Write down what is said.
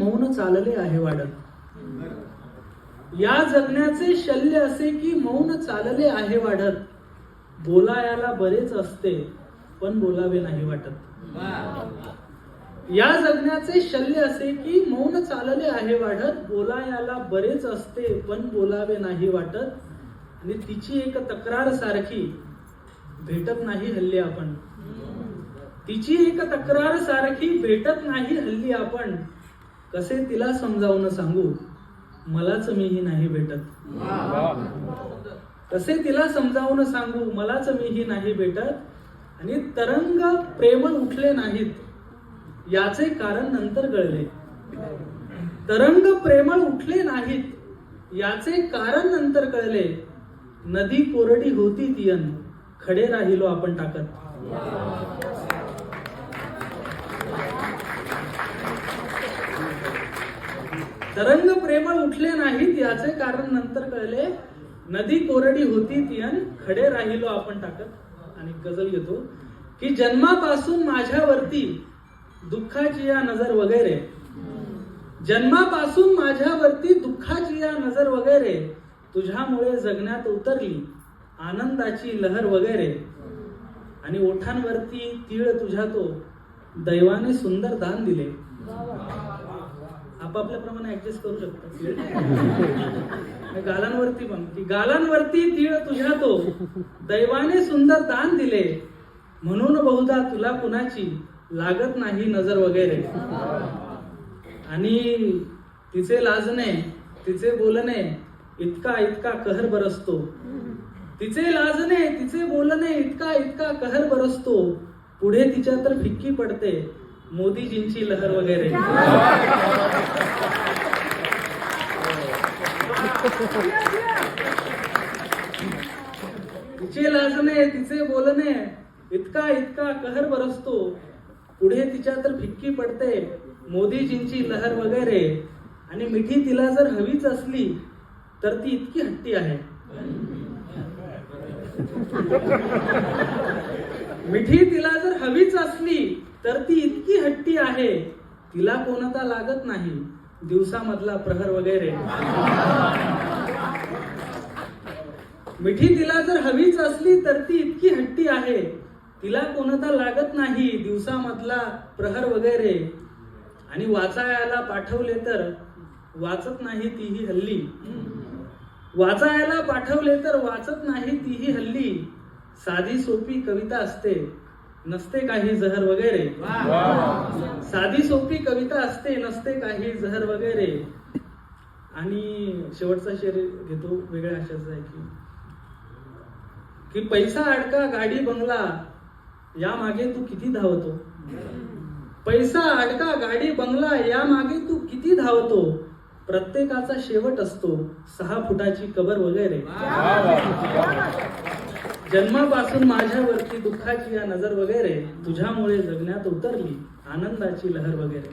मौन चालले आहे वाढत या जगण्याचे शल्य असे की मौन चालले आहे वाढत. बोलायला बरेच असते पण बोलावे नाही वाटत. या जगण्याचे शल्य असे की मौन चालले आहे वाढत बोलायला बरेच असते पण बोलावे नाही वाटत. आणि तिची एक तक्रार सारखी भेटत नाही हल्ली आपण. तिची एक तक्रार सारखी भेटत नाही हल्ली आपण. कसे तिला समजावून सांगू? मलाच मीही नाही भेटत. कसे तिला समजावून सांगू? मलाच मीही नाही भेटत. आणि तरंग प्रेमळ उठले नाहीत. याचे कारण नंतर कळले. तरंग प्रेमळ उठले नाहीत. याचे कारण नंतर कळले. नदी कोरडी होती तियन. खडे राहिलो आपण टाकत. तरंग प्रेमळ उठले नाहीत याचे कारण नंतर कळले. नदी कोरडी होती ती आणि खडे राहिलो आपण टाकत. आणि गजल घेतो. की जन्मापासून माझ्यावरती दुःखाची या नजर वगैरे. जन्मापासून माझ्यावरती दुःखाची या नजर वगैरे. तुझ्यामुळे जगण्यात उतरली. आनंदाची लहर वगैरे. आणि ओठांवरती तीळ तुझ्या तो दैवाने सुंदर दान दिले. आपापल्याप्रमाणे ऍडजस्ट करू शकतात गालांवरती पण. की गालांवरती तीळ तुझ्या तो. दैवाने सुंदर दान दिले. म्हणून बहुधा तुला कुणाची लागत नाही नजर वगैरे. आणि तिचे लाजणे तिचे बोलणे इतका इतका कहर बरसतो. तिचे लाजणे तिचे बोलणे इतका इतका कहर बरसतो. पुढे तिच्या तर फिक्की पडते. मोदीजींची लहर वगैरे. तिचे लाजणे तिचे बोलणे इतका इतका कहर बरसतो. पुढे तिच्या तर फिक्की पडते. मोदीजींची लहर वगैरे. आणि मिठी तिला जर हवीच असली तर ती इतकी हट्टी आहे. मिठी तिला जर हवीच असली तर ती आहे? तिला कोणता लागत नाही. दिवसामधला प्रहर वगैरे. मिठी तिला जर हवीच असली तर ती इतकी हट्टी आहे. तिला कोणता लागत नाही दिवसामधला प्रहर वगैरे. आणि वाचायला पाठवले तर वाचत नाही तीही हल्ली. वाचायला पाठवले तर वाचत नाही तीही हल्ली. साधी सोपी कविता असते. नसते काही जहर वगैरे. साधी सोपी कविता असते नसते काही जहर वगैरे. आणि शेवटचा शेर घेतो वेगळ्या आशाचा आहे की की पैसा अडका गाडी बंगला या मागे तू किती धावतो? पैसा अडका गाडी बंगला या मागे तू किती धावतो? प्रत्येकाचा शेवट असतो सहा फुटाची कबर वगैरे. जन्मापासून माझ्यावरती दुःखाची या नजर वगैरे तुझ्यामुळे जगण्यात उतरली आनंदाची लहर वगैरे.